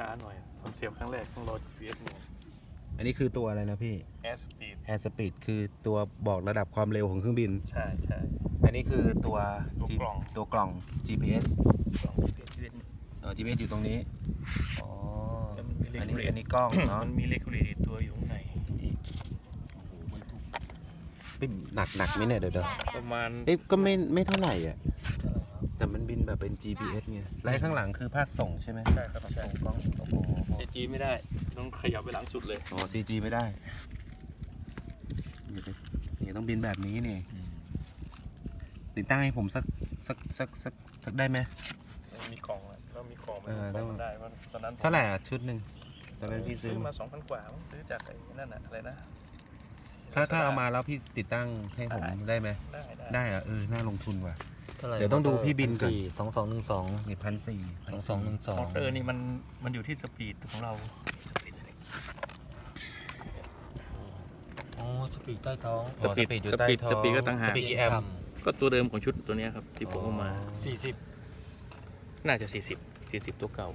ช้าหน่อยตอนเสียบครั้งแรกต้องรอ GPS หน่อย อันนี้คือตัวอะไรนะพี่ Air Speed Air Speed คือตัวบอกระดับความเร็วของเครื่องบิน ใช่ใช่ อันนี้คือตัวตัว G- กล่อง ตัวกล่อง GPS สอง GPS เนี่ยเออ GPS อยู่ตรงนี้ อ๋อ แล้วมันมีอันนี้ regulate อันนี้กล้องเนาะมันมีเลกูเลตตัวอยู่ข้างในเป็นหนักหนักไหมเนี่ยเดี๋ยวเดี๋ยวประมาณ เอ๊ะก็ไม่ไม่เท่าไหร่อะ แต่มันบินแบบเป็น GPS ไงไล่ข้างหลังคือภาคส่งใช่ไหมใช่ครับใช่ ส่งกล้องโอ้โห CG ไม่ได้ต้องขยับไปหลังสุดเลยอ๋อ CG ไม่ได้นี่ดินี่ต้องบินแบบนี้นี่ติดตั้งให้ผมสักสักสักสักสักได้ไหม มีกล่องอะแล้วมีกล่องมันเออบอกต้องมันได้ว่าตอนนั้นผมเท่าไหร่อะชุดหนึ่งตอนนั้นพี่ซื้ซื้ออมามาสองพันกว่ามั้งซื้อจากไอ้นั่นน่ะอะไรนะ ถ้าถ้าเอามาแล้วพี่ติดตั้งให้ผมได้ไหมได้ได้ได้อะเออน่าลงทุนว่ะเท่าไหร่เดี๋ยวต้องดูพี่บินก่อนสองสองหนึ่งสองนี่พันสี่สองสองหนึ่งสอมองเตอร์นี่มันมันอยู่ที่สปีดของเราสปีดอะไรโอ้สปีดใต้ท้องสปีดอยู่สใต้ปีดท้องสปีดก็ต่างหากสปีดกี่แอมป์ก็ตัวเดิมของชุดตัวเนี้ยครับ ที่ผมเอามาสี่สิบน่าจะ40 40ตัวเก่า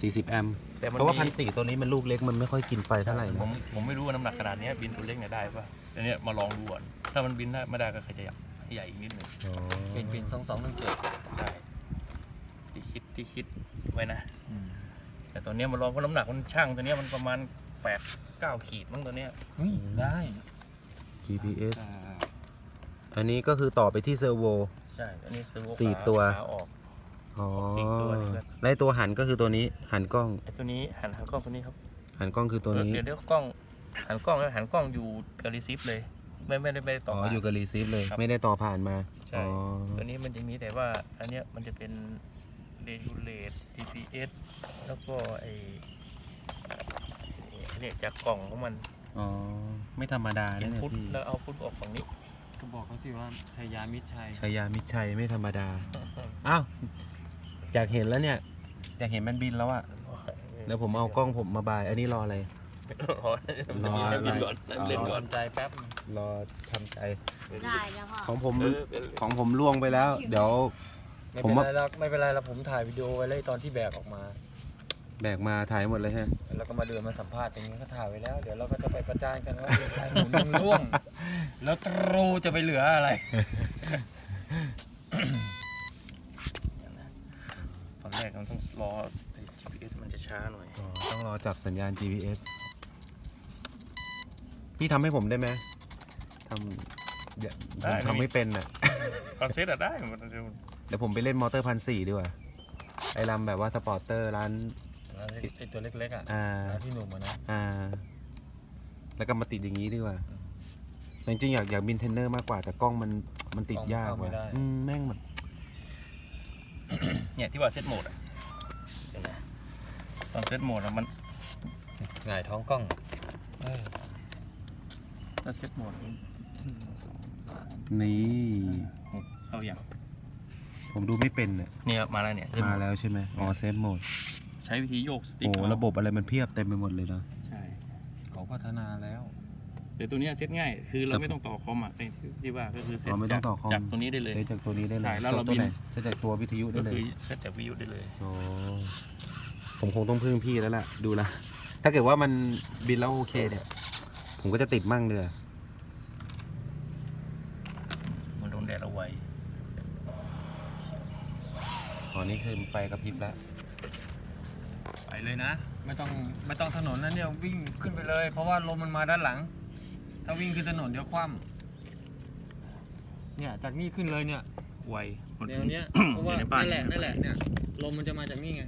สี่สิบแอมป์แต่มันเพราะว่าพันมีสี่ตัวนี้มันลูกเล็กมันไม่ค่อยกินไฟเท่าไหร่ผนะมผมไม่รู้ว่าน้ำหนักขนาดเนี้ยบินตัวเล็กเนี่ยได้ป่ะแต่เนี้ยมาลองดูก่อนถ้ามันบินได้ไม่ได้ก็ขยับ ให้ใหญ่อีกนิดหนึ่งอ๋อเป็นเป็นสองสองหนึ่งเจ็ดใช่ที่คิดที่คิดไว้นะ แต่ตอนเนี้ยมาลองเพราะน้ำหนักมันช่างตัวเนี้ยมันประมาณ8 9ขีดมั้งตัวเนี้ยเฮ้ยได้ GPS อันนี้ก็คือต่อไปที่เซอร์โว ใช่อันนี้ซื้อสี่ตัว ขาออก อ๋อสี่ตัวนี่ก็ ไล่ตัวหันก็คือตัวนี้ หันกล้อง ไอ้ตัวนี้หันหันกล้องตัวนี้ครับหันกล้องคือตัวนี้ เดี๋ยวเดี๋ยวกล้องหันกล้องแล้วหันกล้องอยู่กับรีซิฟเลย ไม่ไม่ได้ไม่ได้ต่อ๋ออ มา อยู่กับรีซีฟเลย ครับ ไม่ได้ต่อผ่านมาใช่ อ๋อตัวนี้มันจะมีแต่ว่าอันเนี้ยมันจะเป็น regulate GPS แล้วก็ไอไอ้เนี่ยจากกล่องของมันอ๋อไม่ธรรมดาอินะนเนี่ยพุตพี่แล้วเอาพุตออกฝั่งนี้ ก็บอกเขาสิว่าชัยยามิตรชัย ชายามิตรชัยไม่ธรรมดา อ้าวอยากเห็นแล้วเนี่ย อยากเห็นมันบินแล้วอะเดี๋ยวผมเอากล้องผมมาบาย อันนี้รออะไร รอรอให้บินก่อนอะไร เล่นก่อนทำใจแป๊บรอทำใจได้แล้วพ่อของผมเออเออของผมล่วงไปแล้ว เดี๋ยว ไม่ผมเป็นว่า ไรแล้วไม่เป็นไรแล้วผมถ่ายวิดีโอไว้เลยตอนที่แบกออกมา แบกมาถ่ายหมดเลยฮะ แล้วก็มาเดินมาสัมภาษณ์อย่างนี้ก็ถ่ายไว้แล้ว เดี๋ยวเราก็จะไปประจานกันว่าเด็กชายหมูหนึ่งร่วง แล้วตรูจะไปเหลืออะไร ตอนแรกมันต้องรอไอ้ GPS มันจะช้าหน่อยอ๋อต้องรอจับสัญญาณ GPS พี่ทำให้ผมได้ไหมทำเดี๋ยวผมทำไม่เป็นน่ะ คอนเซ็ปต์อะได้มันจะเดี๋ยวผมไปเล่นมอเตอร์พันสี่ดีกว่า ไอ้ลำแบบว่าสปอร์เตอร์ร้านไอตัวเล็กๆอะอ่า ร้านที่หนุ่มอะนะอ่า แล้วก็มาติดอย่างนี้ดีกว่าแต่จริงๆอยากอยากบินเทรนเนอร์มากกว่า แต่กล้องมันมันติดยากกว่าอืมแม่งแบบเนี่ยที่ว่าเซตโหมดอะเห็นไหมตอนเซตโหมดอะมันหงายท้องกล้องเออ ถ้าเซตโหมดมันนี่ เอาอย่างผมดูไม่เป็นเนี่ยเนี่ยมาแล้วเนี่ย set มา mode แล้วใช่ไหมอ๋อเซฟโหมดใช้วิธีโยกสติ๊กโอ้เอาระบบอะไรมันเพียบเต็มไปหมดเลยเนาะใช่เขาพัฒนาแล้ว แต่ตัวเนี้ยเซตง่าย คือเราไม่ต้องต่อคอมอะที่ที่ว่าก็คือเซตอ๋อไม่ต้องต่อคอมจากตัวนี้ได้เลย เซฟจากตัวนี้ได้เลยใช่แล้วเราตัวไหนบิน เซฟจากตัววิทยุได้ก็เลยคือเซตจากวิวได้เลยอ๋อผมคงต้องพึ่งพี่แล้วล่ะ ดูละถ้าเกิดว่ามันบินแล้วโอเคเนี่ย ผมก็จะติดมั่งเลยมันโดนแดดเอาไว้อ๋อนี่คือไฟกระพริบแล้ว ไปเลยนะ ไม่ต้องไม่ต้องถนนนะเนี่ยวิ่งขึ้นไปเลย เพราะว่าลมมันมาด้านหลัง ถ้าวิ่งขึ้นถนนเดี๋ยวคว่ำเนี่ยจากนี่ขึ้นเลยเนี่ยไวแนวเนี้ยเพราะว่าอยู่ในบ้านนั่นแหละนั่นแหละเนี่ยลมมันจะมาจากนี่ไง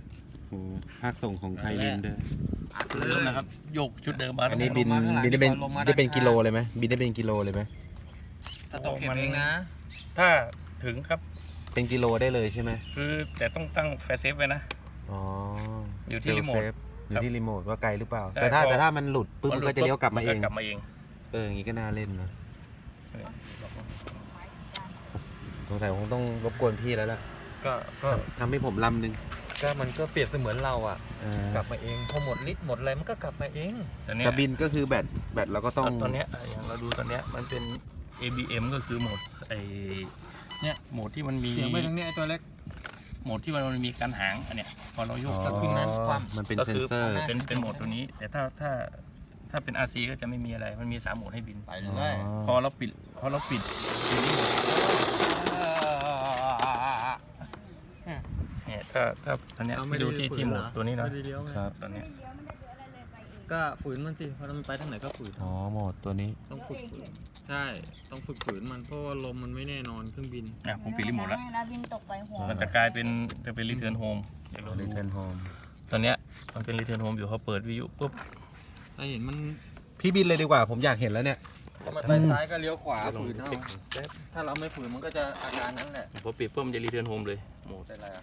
โอ้ภาคส่งของไทยบินด้ วยเริ่มนะครับโยกชุดเดิมมาอันนี้แล้วบินลงมาข้างหลังบินได้เป็นดีกว่าลงมาได้เป็นด้านข้างกิโลเลยไหมบินได้เป็นกิโลเลยไหมถ้าตกเก็บเองนะถ้าถึงครับเป็นกิโลได้เลยใช่ไหมคือแต่ต้องตั้งแฟเซฟไว้นะ อ๋ออยู่ที่รีโมท Fail safe อยู่ที่รีโมทว่าไกลหรือเปล่า ใช่แต่ถ้าพอ แต่ถ้ามันหลุดปุ๊บมันก็จะเลี้ยวกลับมาเองนกลับมาเองเอออย่างงี้ก็น่าเล่นนะสงสัยคงต้องรบกวนพี่แล้วล่ะก็ก็ทำให้ผมลำหนึ่ง ก็มันก็เปรียบเสมือนเราอะเออกลับมาเองพอหมดลิตรหมดอะไรมันก็กลับมาเองแต่เนี้ยแต่บินก็คือแบตแบตเราก็ต้องตอนเนี้ยอะอย่างเราดูตอนเนี้ยมันเป็น ABM ก็คือโหมดไอเนี่ยโหมดที่มันมีเสียงไปทางเนี้ยไอ้ตัวเล็ก โหมดที่มันมีการหางอันเนี้ยพอเราโยกก็คือนั้นความ มันเป็นก็เซนคือเซอร์ เป็นเป็นโหมดตัวนี้ แต่ถ้าถ้าถ้าเป็น RC ก็จะไม่มีอะไรมันมีสามโหมดให้บิน ไปเลย พอเราปิดพอเราปิดตัวนี้เนี่ย ถ้าถ้าตอนเนี้ยเอาไม่ดูได้ที่ฝืนที่โหมดเหรอตัวนี้เนาะไม่ได้เลี้ยวไงครับ ตอนเนี้ยก็ฝืนมันสิเพราะมันไปทางไหนก็ฝืน อ๋อโหมดตัวนี้ ต้องฝึกฝืน ใช่ ต้องฝึกฝืนมันเพราะว่าลมมันไม่แน่นอนเครื่องบิน อะผมปิดรีโมทแล้ว แล้วบินตกไปหัว มันจะกลายเป็นจะเป็น return home เดี๋ยวเราดู Return Home ตอนเนี้ยมันเป็น return home อยู่พอเปิดวิวปุ๊บถ้าเห็นมันพี่บินเลยดีกว่าผมอยากเห็นแล้วเนี่ย มันไปซ้ายก็เลี้ยวขวาฝืนเอาแป๊บถ้าเราไม่ฝืนมันก็จะอาการนั้นแหละ พอปิดปุ๊บมันจะ return home เลยโหมดเป็นไรอะ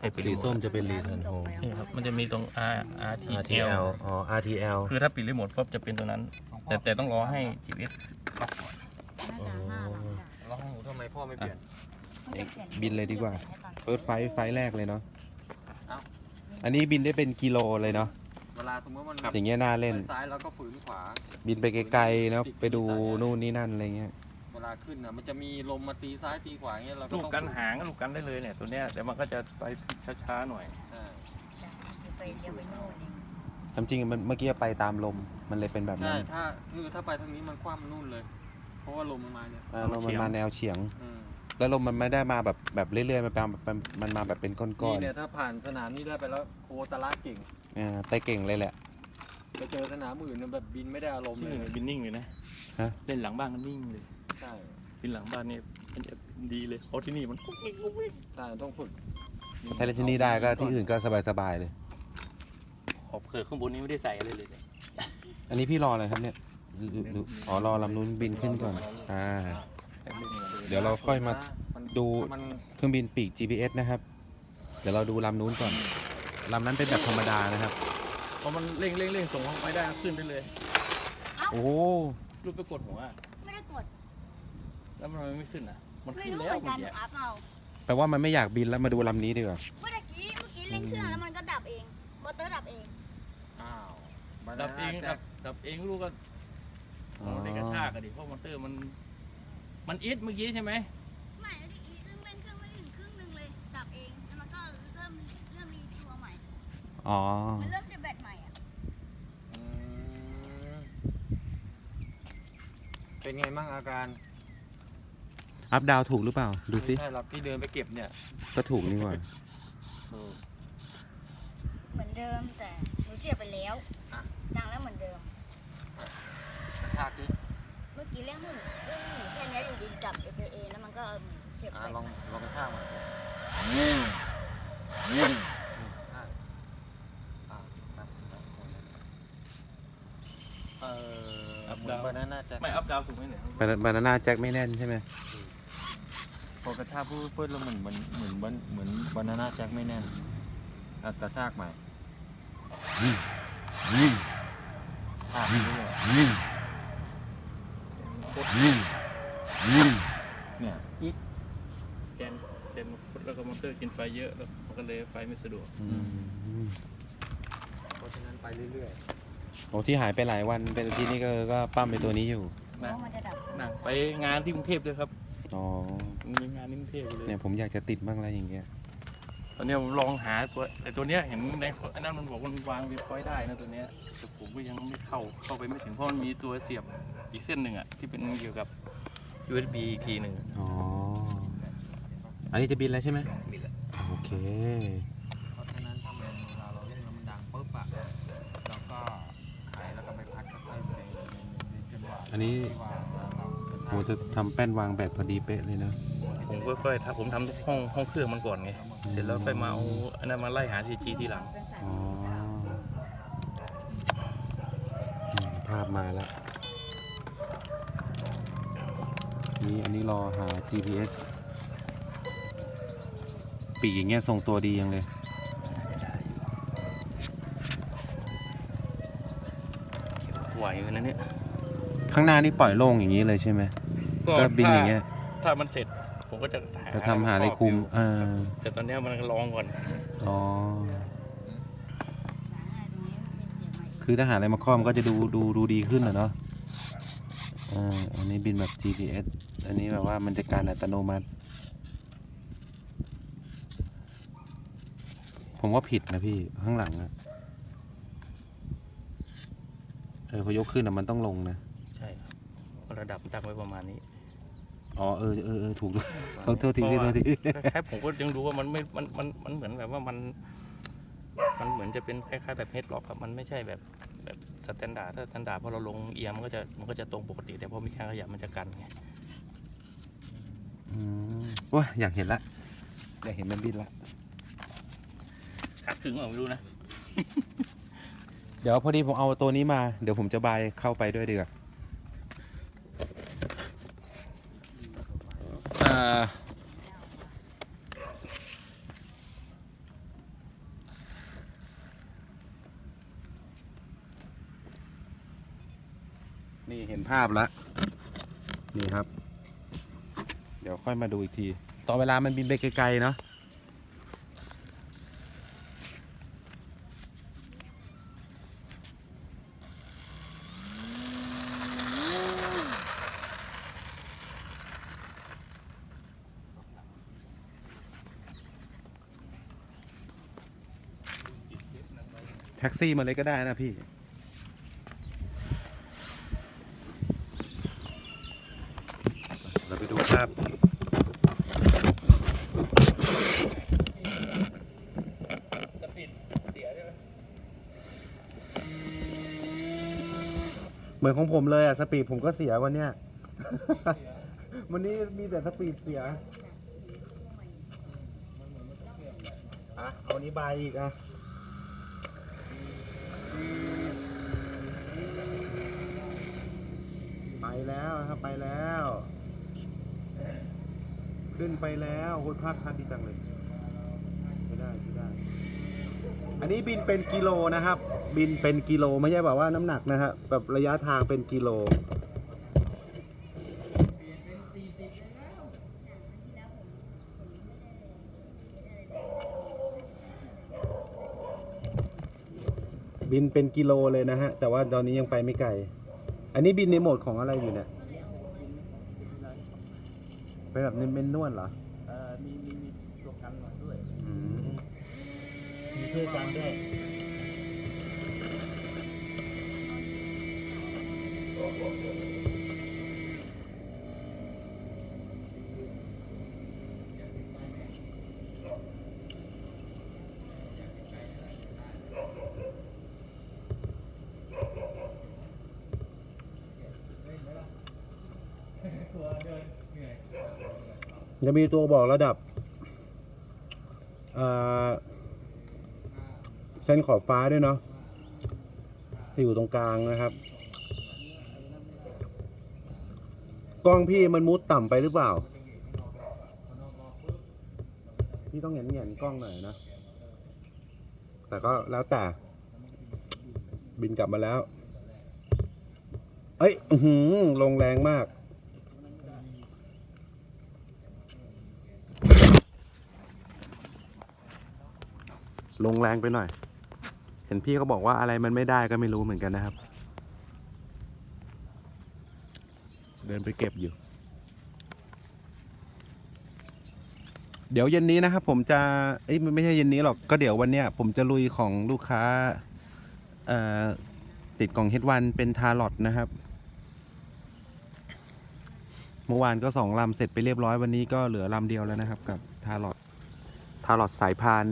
ให้ปิดสีรีโมทส้มจะเป็น Return Home นี่ครับมันจะมีตรง R RTL RTL อ๋อ RTL คือถ้าปิดรีโมทปุ๊บจะเป็นตัวนั้น แต่แต่ต้องรอให้ GPS ล็อกก่อนน่าจะห้าหลังจ้ะแล้วของหนูทำไมพ่อไม่เปลี่ยนมันจะปลี่ยบินเลยดีกว่า เฟิร์สไฟไฟแรกเลยเนาะเอ้า อันนี้บินได้เป็นกิโลเลยเนาะเวลาสมมติมันอย่างเงี้ยน่าเล่นไปซ้ายเราก็ฝืนขวาบินไปไกลๆเนาะไปดูนู่นนี่นั่นอะไรเงี้ยเวลาขึ้นอะมันจะมีลมมาตีซ้ายตีขวาอย่างเงี้ยเราก็ลูกต้องกันหางก็ลูกกันได้เลยเนี่ยตัวเนี้ยแต่มันก็จะไปช้าๆหน่อย ใช่จ้ะจะไปเลี้ยวไปโน่นเองทำจริงมันเมื่อกี้ไปตามลมมันเลยเป็นแบบใช่นั้นถ้าคือถ้าไปทางนี้มันคว่ำนู่นเลย เพราะว่าลมมันมาเนี่ยอ่าลมมันมาแนวเฉียง อืมแล้วลมมันไม่ได้มาแบบแบบเรื่อยๆมันเป็นมันมันมาแบบเป็นก้นี่อนเนี่ยถ้าผ่านสนามนี้ได้ไปแล้วโคตรละเก่งๆอ่าแต่เก่งเลยแหละ ไปเจอสนามอื่นเนี่ยแบบบินไม่ได้อารมณ์ที่เลยนี่บินนิ่งเลยนะฮะ เล่นหลังบ้านก็นิ่งเลย ใช่บินหลังบ้านนี่มันจะดีเลยเพราะที่นี่มันใช่ต้องฝึกถ้าเล่นที่นี่ได้ก็ที่อื่นก็สบายๆเลย ขอบเขื่อนข้างบนนี้ไม่ได้ใส่อะไรเลยเนี่ยอันนี้พี่รออะไรครับเนี่ยหรือหรืออ๋อรอลำนู้นบินขึ้นก่อนอ่าแต่ไม่มีอะไรเลยเดี๋ยวเราค่อยมามันดูมันเครื่องบินปีก GPS นะครับ เดี๋ยวเราดูลำนู้นก่อนลำนั้นเป็นแบบธรรมดานะครับ พอมันเร่งเร่งเร่งส่งลงไปได้ก็ขึ้นได้เลย โอ้ รูปไปกดหัวอะไม่ได้กด แล้วมันไม่ขึ้นอะ มันไม่ขึ้นรู้แล้เหวมือนเมื่อนกี้กัหนูอัพเอาแปลว่ามันไม่อยากบินแล้วมาดูลำนี้ดีกว่า เมื่อกี้เมื่อกี้เร่งเครื่องแล้วมันก็ดับเองมอเตอร์ดับเอง อ้าวดับเองแจ็ดัคบดับเองลูกก็อ๋อเราได้กระชากอะดิเพราะมอเตอร์มัน มันอิดเมื่อกี้ใช่ไหมไม่ได้อีเร่งเร่งเครื่องไม่ถึงครึ่งหนึงเลยดับเองแล้วมันก็เริ่มเริ่มมีตัวใหม่ อ๋อ มันเริ่มเซตแบตใหม่อะอืมเป็นไงบ้างอาการ อัพดาวถูกหรือเปล่า ดูสิไม่ใช่หรอกที่เดินไปเก็บเนี่ยก็ถูกนี่หว่าเหมือนเดิมแต่หนูเสียบไปแล้วอะดังแล้วเหมือนเดิม กระชากดิเมื่อกี้เร่งหมุนเร่งหมุนแค่เนี้ยอยู่ดีจับ FA แล้วมันก็เสียบอะไปลองลองกระชากมาใช่อะครับครับเออเหมือนบานาน่าแจ็ค ไม่อัพดาวถูกไหมเนี่ยบานาน่าแจ็คไม่แน่นใช่ไหม พอกระชากพูดเพิ่แล้วเหมือนเหมือนเหมือนเหมือนเหมือนบานาน่าแจ็คไม่แน่นอะกระชากใหม่ชากเรื่อยเนี่ยอีกแกนแกนแล้วก็มอเตอร์กินไฟเยอะแล้วมันก็เลยไฟไม่สะดวกเพราะฉะนั้นไปเรื่อยโอ้ที่หายไปหลายวันเป็นที่นี่ก็ก็ปั้มไปตัวนี้อยู่เพราะมันจะดับนะไปงานที่กรุงเทพด้วยครับ อ๋อมีงานที่กรุงเทพเลย เนี่ยผมอยากจะติดบ้างแล้วอย่างเงี้ย ตอนเนี้ยผมลองหาตัวไอ้ตัวเนี้ยเห็นในไอ้นั่นมันบอกมันวางเว็บไว้ได้นะตัวเนี้ยแต่ผมก็ยังไม่เข้าเข้าไปไม่ถึงเพราะมันมีตัวเสียบอีกเส้นหนึ่งอะที่เป็นเกี่ยวกับ USB อีกทีหนึ่งอ๋อ อันนี้จะบินแล้วใช่ไหมนี่แหละโอเคๆเพราะฉะนั้นถ้ามันเวลาเราเล่นแล้วมันดังปุ๊บอะเราก็ขายแล้วก็ไปพัดค่อยๆในในในจังหวะอันนี้ ที่ว่าเราจะ โหจะทำแป้นวางแบบพอดีเป๊ะเลยนะ ผมก็ค่อยๆทำผมทำห้องห้องเครื่องมันก่อนไง เสร็จแล้วค่อยมาเอาอันนั้นมาไล่หา CG ทีหลังเป็นสายอ๋ออืมภาพมาแล้ว นี่อันนี้รอหา GPS ปีกอย่างเงี้ยทรงตัวดียังเลย ไหวอยู่นะเนี่ย ข้างหน้านี่ปล่อยโล่งอย่างนี้เลยใช่ไหม ก็บินอย่างเงี้ย ถ้ามันเสร็จผมก็จะหาจะทำหาอะไรคุมเออแต่ตอนเนี้ยมันลองก่อน อ๋อสายให้ตรงนี้เป็นเสียบมาเองคือถ้าหาอะไรมาครอบมันก็จะดูดูดูดีขึ้นอะเนาะอ่าอันนี้บินแบบ GPS อันนี้แบบว่ามันจะการอัตโนมัติ ผมว่าผิดนะพี่ข้างหลังอะเออพอยกขึ้นอะมันต้องลงนะ ใช่ครับระดับตั้งไว้ประมาณนี้ อ๋อเออเออเออถูกด้วยเขาโทษทีพี่โทษทีคล้ายๆผมก็ยังดูว่ามันไม่มันมันมันเหมือนแบบว่ามัน มันเหมือนจะเป็นคล้ายๆแบบเฮดล็อกครับมันไม่ใช่แบบแบบสแตนดาร์ดถ้าสแตนดาร์ดพอเราลงเอียงมันก็จะมันก็จะตรงปกติ แต่พอมีแข้งขยับมันจะกันไงอืมว้าอยากเห็นละอยากเห็นมันบินละขาดถึงเหรอไม่รู้นะ เดี๋ยวพอดีผมเอาตัวนี้มา เดี๋ยวผมจะบายเข้าไปด้วยดีกว่าอ่านี่เห็น ภาพแล้วนี่ครับ เดี๋ยวค่อยมาดูอีกที ตอนเวลามันบินไปไกลๆเนาะแท็กซี่มาเลยก็ได้นะพี่ เราไปดูภาพ สปีดเสียใช่ไหม เหมือนของ ผมเลยอะสปีดผมก็เสียวันเนี้ย วันนี้มีแต่สปีดเสียอะเอานี้บายอีกอะไปแล้วครับไปแล้ว ขึ้นไปแล้วโคตรภาพชัดดีจังเลยไม่ได้ไม่ได้ อันนี้บินเป็นกิโลนะครับ บินเป็นกิโลไม่ใช่แบบว่าน้ำหนักนะฮะแบบระยะทางเป็นกิโลบินเป็นกิโลเลยนะฮะ แต่ว่าตอนนี้ยังไปไม่ไกล อันนี้บินในโหมดของอะไรอยู่เนี่ยเป็นแบบเป็นนวดเหรอมีมีมีตัวกันมาด้วย อืม มีเพื่อกันด้วยจะมีตัวบอกระดับอ่าเส้นขอบฟ้าด้วยเนาะที่อยู่ตรงกลางนะครับ กล้องพี่มันมุดต่ำไปหรือเปล่า พี่ต้องเห็นเห็นกล้องหน่อยนะ แต่ก็แล้วแต่ บินกลับมาแล้ว เอ้ยหือลงแรงมาก ลงแรงไปหน่อย เห็นพี่เขาบอกว่าอะไรมันไม่ได้ก็ไม่รู้เหมือนกันนะครับ เดินไปเก็บอยู่ เดี๋ยวเย็นนี้นะครับผมจะเอ้ยไม่ใช่เย็นนี้หรอกก็เดี๋ยววันเนี้ยผมจะลุยของลูกค้าเอ่อติดกล่องเฮดวันเป็นทารอตนะครับเมื่อวานก็สองลำเสร็จไปเรียบร้อยวันนี้ก็เหลือลำเดียวแล้วนะครับ กับทารอตทารอตสายพาน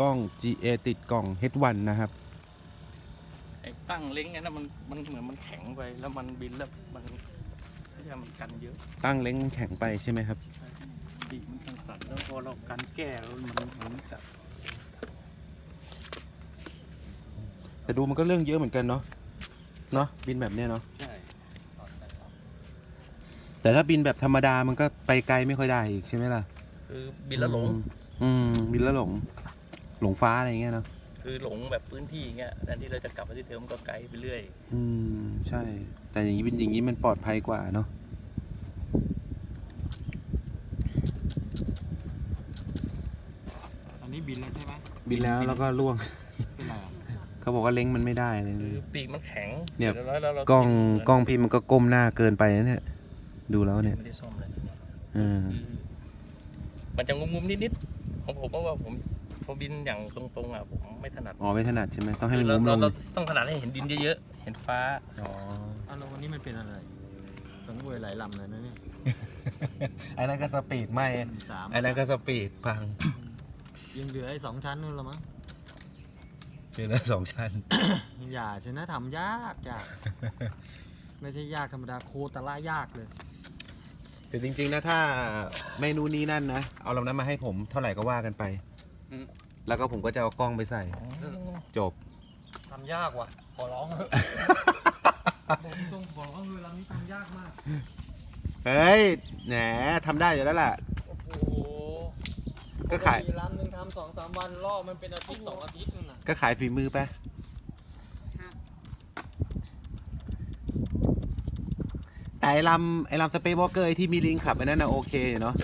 กล้อง GA ติดกล่อง H1 นะครับ ไอ้ตั้งเล้งเนี่ยนะมันมันเหมือนมันแข็งไปแล้วมันบินแล้วมันไม่ใช่มันกันเยอะตั้งเล้งแข็งไปใช่ไหมครับ ปีกมันสั่นๆแล้วพอเรากันแก้แล้วมันมันกับแต่ดูมันก็เรื่องเยอะเหมือนกันเนาะเนาะบินแบบเนี้ยเนาะใช่แต่ถ้าบินแบบธรรมดามันก็ไปไกลไม่ค่อยได้อีกใช่ไหมล่ะ คือบินแล้วหลง อืมบินแล้วหลง หลงฟ้าอะไรอย่างเงี้ยเนาะคือหลงแบบพื้นที่อย่างเงี้ยแทนที่เราจะกลับมาที่เดิมก็ไกลไปเรื่อย อืมใช่ แต่อย่างนี้บินอย่างนี้มันปลอดภัยกว่าเนาะอันนี้บินแล้วใช่ไหมบินแล้วแล้วก็ล่วง เป็นไรอะเขาบอกว่าเล้งมันไม่ได้เลย คือปีกมันแข็งเนี่ย สร็จแล้วเรากล้องกล้องพี่มันก็ก้มหน้าเกินไปนะเนี่ย ดูแล้วเนี่ยไม่ได้ซ่อมเลยทีเนี้ยอืม คือมันจะงุมๆนิดๆพผมผมก็ว่าผม พอบินอย่างตรงๆอะผมไม่ถนัดอ๋อไม่ถนัดใช่ไหมต้องให้มันเรางุ้มลเรางเราต้องถนัดให้เห็นดินเยอะๆ เห็นฟ้า อ๋ออ้าวแล้ววันนี้มันเป็นอะไร สังเวยหลายลำเลยนะเนี่ยไอ้นั่นก็สปีดไม่สามไอ้นั่นก็สปีดพังยังเหลือไอ้สองชั้นนู่นละมั้งเจอแล้วสองชั้น อย่าชนะทำยากยาก ไม่ใช่ยากธรรมดาโคตรละยากเลย แต่จริงๆนะถ้าเมนูนี้นั่นนะ เอาลำนั้นมาให้ผมเท่าไหร่ก็ว่ากันไป อืม แล้วก็ผมก็จะเอากล้องไปใส่ จบ ทำยากว่ะ ขอร้องเถอะ ผมต้องขอร้องคือลำนี้ทำยากมาก เฮ้ย แหนทำได้อยู่แล้วล่ะโอ้โหก็ขายปติลำหนึ่งทำสองสามวันรอบมันเป็นอาทิตย์สองอาทิตย์นู่นน่ะก็ขายฝีมือไปแต่ไอ้ลำไอ้ลำสเปซวอลเกอร์ไอ้ที่มีลิงขับไอ้นั่นนะโอเคอยู่เนาะ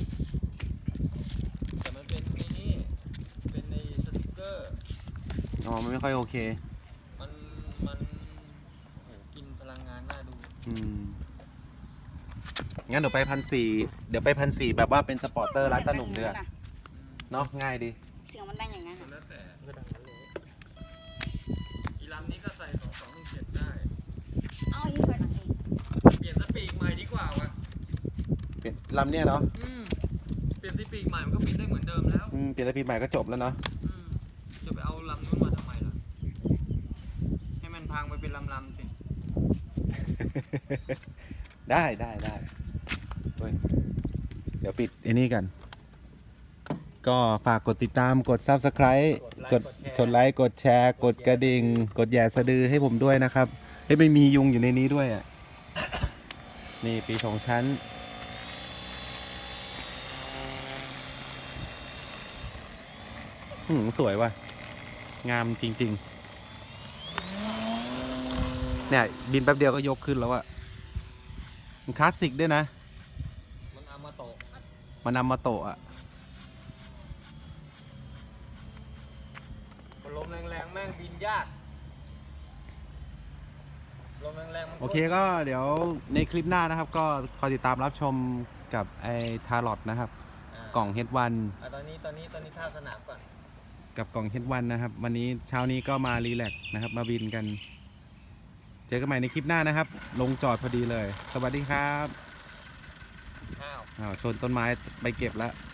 แต่มันเป็นในนี่เป็นในสติกเกอร์ อ๋อมันไม่ค่อยโอเค มัน มันโหกินพลังงานน่าดู อืม งั้นเดี๋ยวไปพันสี่เดี๋ยวไปพันสี่แบบว่าเป็นสปอร์เตอร์ร้านตาหนุ่มเดือเนาะง่ายดี เสียงมันดังอย่างนั้นมันอะแล้วแต่อีลำนี้ก็ใส่สองสองหนึ่งเจ็ดได้ เอาอีกไปหน่อยเองเปลี่ยนสปีกใหม่ดีกว่าวะเป็นลำเนี่ยเนาะอืม เปลี่ยนสปีกใหม่มันก็บินได้เหมือนเดิมแล้ว อืมเปลี่ยนสปีดใหม่ก็จบแล้วเนาะ อืมจะไปเอาลำนู้นมาทำไมล่ะ ให้มันพังไปเป็นลำลำๆสิได้ได้ได้เฮ้ยเดี๋ยวปิดไอ้นี่กัน ก็ฝากกดติดตามกด Subscribe กดกดไลค์กดแชร์ กดกระดิ่ง กดแย่สะดือให้ผมด้วยนะครับเฮ้ยไม่มียุงอยู่ในนี้ด้วยอะ นี่ปีสองชั้น หืมสวยว่ะ งามจริง ๆ เนี่ย บินแป๊บเดียวก็ยกขึ้นแล้วอะมันคลาสสิกด้วยนะ มันเอามาโตะมันนำมาโตะอะลมแรงๆแม่งบินยาก ลมแรงๆมันโอเคก็เดี๋ยวในคลิปหน้านะครับ ก็คอยติดตามรับชมกับไอ้ทารอตนะครับากล่องเฮดวัน อะตอนนี้ตอนนี้ตอนนี้ท่าสนามก่อน กับกล่องเฮดวันนะครับ วันนี้เช้านี้ก็มารีแลกซ์นะครับ มาบินกันเจอกันใหม่ในคลิปหน้านะครับ ลงจอดพอดีเลย สวัสดีครับอ้าวอ้าวชนต้นไม้ไปเก็บแล้วอ